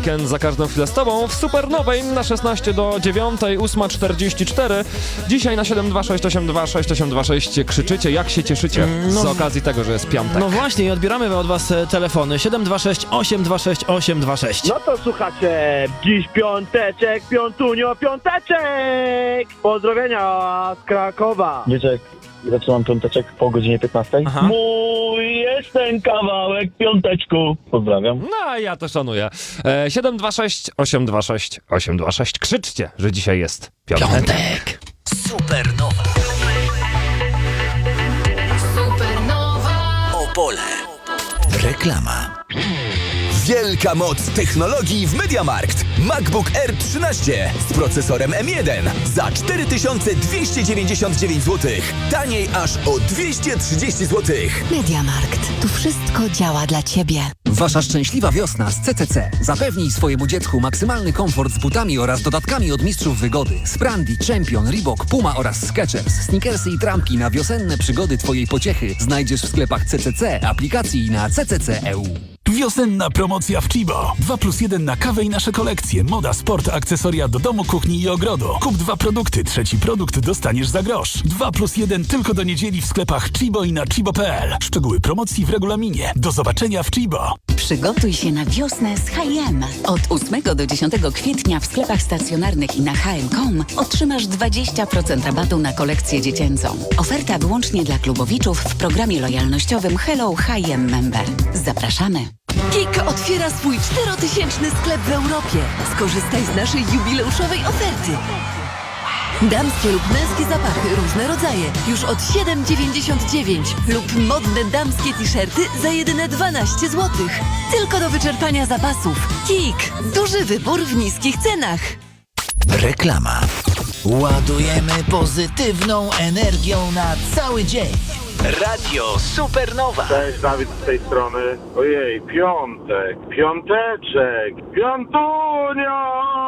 weekend za każdą chwilę z tobą w Supernowej na 16 do 9, 8.44. Dzisiaj na 726826826 krzyczycie, jak się cieszycie no- z okazji tego, że jest piątek. No właśnie, i odbieramy od was e, telefony 726 826 826. No to słuchacie, dziś piąteczek, piątunio, piąteczek! Pozdrowienia z Krakowa. Wiecie, zaczynam piąteczek po godzinie 15? Aha. Mój jest ten kawałek piąteczku. Pozdrawiam. No, a ja to szanuję. E, 726 826 826. Krzyczcie, że dzisiaj jest piątek. Piątek. Supernowa. Supernowa. Opole. Reklama. Wielka moc technologii w MediaMarkt. MacBook Air 13 z procesorem M1 za 4299 zł. Taniej aż o 230 zł. Mediamarkt. Tu wszystko działa dla Ciebie. Wasza szczęśliwa wiosna z CCC. Zapewnij swojemu dziecku maksymalny komfort z butami oraz dodatkami od mistrzów wygody. Sprandi, Champion, Reebok, Puma oraz Skechers. Sneakersy i trampki na wiosenne przygody Twojej pociechy znajdziesz w sklepach CCC, aplikacji i na CCC EU. Wiosenna promocja w Chibo. 2 plus 1 na kawę i nasze kolekcje. Moda, sport, akcesoria do domu, kuchni i ogrodu. Kup dwa produkty, trzeci produkt dostaniesz za grosz. 2 plus 1 tylko do niedzieli w sklepach Chibo i na chibo.pl. Szczegóły promocji w regulaminie. Do zobaczenia w Chibo. Przygotuj się na wiosnę z H&M. Od 8 do 10 kwietnia w sklepach stacjonarnych i na hm.com otrzymasz 20% rabatu na kolekcję dziecięcą. Oferta wyłącznie dla klubowiczów w programie lojalnościowym Hello H&M Member. Zapraszamy. Kik otwiera swój czterotysięczny sklep w Europie. Skorzystaj z naszej jubileuszowej oferty. Damskie lub męskie zapachy, różne rodzaje, już od 7,99 lub modne damskie t-shirty za jedyne 12 zł. Tylko do wyczerpania zapasów. Kik. Duży wybór w niskich cenach. Reklama. Ładujemy pozytywną energią na cały dzień. Radio Supernowa. Cześć, Dawid z tej strony. Ojej, piątek, piąteczek, piątunio!